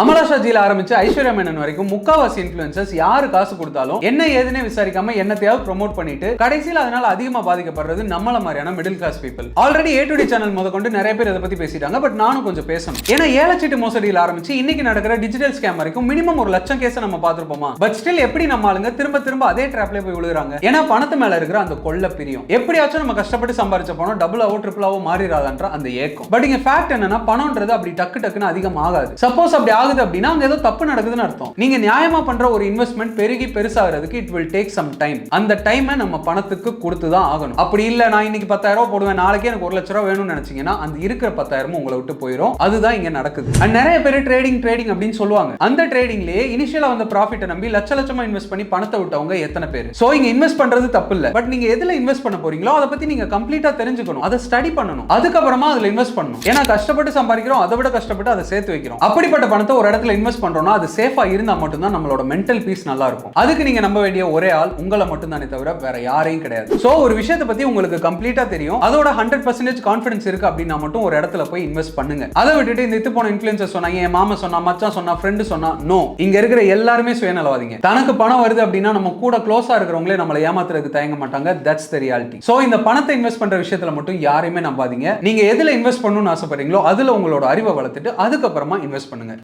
அமலாஷாஜியில் ஆரம்பிச்சு ஐஸ்வர்யா மேனன் வரைக்கும் முக்காவாசி இன்ஃபுளுசர்ஸ் யாரு காசு கொடுத்தாலும் என்ன ஏதுனே விசாரிக்காம என்னத்தையாவது ப்ரொமோட் பண்ணிட்டு கடைசியில் அதனால அதிகமா பாதிக்கப்படுறது நம்மள மாதிரியான middle class people already A to D channel முத கொண்டு நிறைய பேர் இதை பத்தி பேசிட்டாங்க பட் நானும் கொஞ்சம் பேசணும். ஏன்னா ஏலச்சீட்டு மோசடியில் ஆரம்பிச்சு இன்னைக்கு நடக்கிற டிஜிட்டல் ஸ்கேம் வரைக்கும் மினிமம் ஒரு லட்சம் கேஸ் நம்ம பார்த்துருப்போமா? பட் ஸ்டில் எப்படி நம்ம ஆளுங்க திரும்ப திரும்ப அதே ட்ராப்ல போய் விழுகிறாங்க? ஏன்னா பணத்து மேல இருக்கிற அந்த கொள்ள பிரியும். எப்படியாச்சும் நம்ம கஷ்டப்பட்டு சம்பாரிச்ச பணம் டபுளாவோ ட்ரிபிளாவோ மாறிடாதான்ற அந்த ஏக்கம். பட் இங்க ஃபேக்ட் என்னன்னா பணம்ன்றது அப்படி டக்கு டக்குன்னு அதிகம் ஆகாது சப்போஸ் அப்படி ஆகுது அப்படின்னா அங்க ஏதோ தப்பு நடக்குதுன்னு அர்த்தம். நீங்க நியாயமா பண்ற ஒரு இன்வெஸ்ட்மெண்ட் பெருகி பெருசாகிறதுக்கு it will take some time அந்த டைமை நம்ம பணத்துக்கு கொடுத்து தான் ஆகணும். அப்படி இல்ல நான் இன்னைக்கு பத்தாயிரம் ரூபாய் போடுவேன் நாளைக்கே எனக்கு ஒரு லட்ச ரூபா வேணும்னு நினைச்சீங்கன்னா அந்த இருக்கிற பத்தாயிரமும் உங்களை விட்டு போயிடும் அதுதான் இங்க நடக்குது. அண்ட் நிறைய பேர் ட்ரேடிங் ட்ரேடிங் அப்படின்னு சொல்லுவாங்க. அந்த ட்ரேடிங்லயே இனிஷியலா வந்த ப்ராஃபிட்டை நம்பி லட்ச லட்சமா இன்வெஸ்ட் பண்ணி பணத்தை விட்டவங்க எத்தனை பேர்? சோ இங்க இன்வெஸ்ட் பண்றது தப்பு இல்ல. பட் நீங்க எதுல இன்வெஸ்ட் பண்ண போறீங்களோ அதை பத்தி நீங்க கம்ப்ளீட்டா தெரிஞ்சுக்கணும். அதை ஸ்டடி பண்ணணும். அதுக்கப்புறமா அதுல இன்வெஸ்ட் பண்ணணும். ஏன்னா கஷ்டப்பட்டு சம்பாதிக்கிறோம் அதை விட கஷ்டப்பட்டு அதை சேர்த்து வைக்கிறோம். அப்படிப்பட்ட பணத்தை ஒரு இடத்துல இன்வெஸ்ட் பண்றோம்னா அது சேஃபா இருந்தா மட்டும்தான் நம்மளோட மென்டல் பீஸ் நல்லா இருக்கும் அதுக்கு நீங்க நம்ப வேண்டிய ஒரே ஆள் உங்களை மட்டும் தானே தவிர வேற யாரையும் கிடையாது. சோ ஒரு விஷயத்தை பத்தி உங்களுக்கு கம்ப்ளீட்டா தெரியும். அதோட ஹண்ட்ரட் பர்சன்டேஜ் கான்ஃபிடன்ஸ் இருக்கு அப்படின்னா மட்டும் ஒரு இடத்துல போய் இன்வெஸ்ட் பண்ணுங்க. அதை விட்டுட்டு இந்த இத்து போன இன்ஃபுளுசர் சொன்னாங்க என் மாமா சொன்னா மச்சான் சொன்னா ஃப்ரெண்டு சொன்னா? நோ இங்க இருக்கிற எல்லாருமே சுயநலவாதிங்க. தனக்கு பணம் வருது அப்படின்னா நம்ம கூட க்ளோஸா இருக்கிறவங்களே நம்மளை ஏமாத்துறதுக்கு தயங்க மாட்டாங்க. தட்ஸ் த ரியாலிட்டி சோ இந்த பணத்தை இன்வெஸ்ட் பண்ற விஷயத்துல மட்டும் யாரையுமே நம்பாதீங்க. நீங்க எதுல இன்வெஸ்ட் பண்ணணும்னு ஆசைப்படுறீங்களோ அதுல உங்களோட அறிவை வளர்த்துட்டு அதுக்கப்புறமா இன்வெஸ்ட் பண்ணுங்க.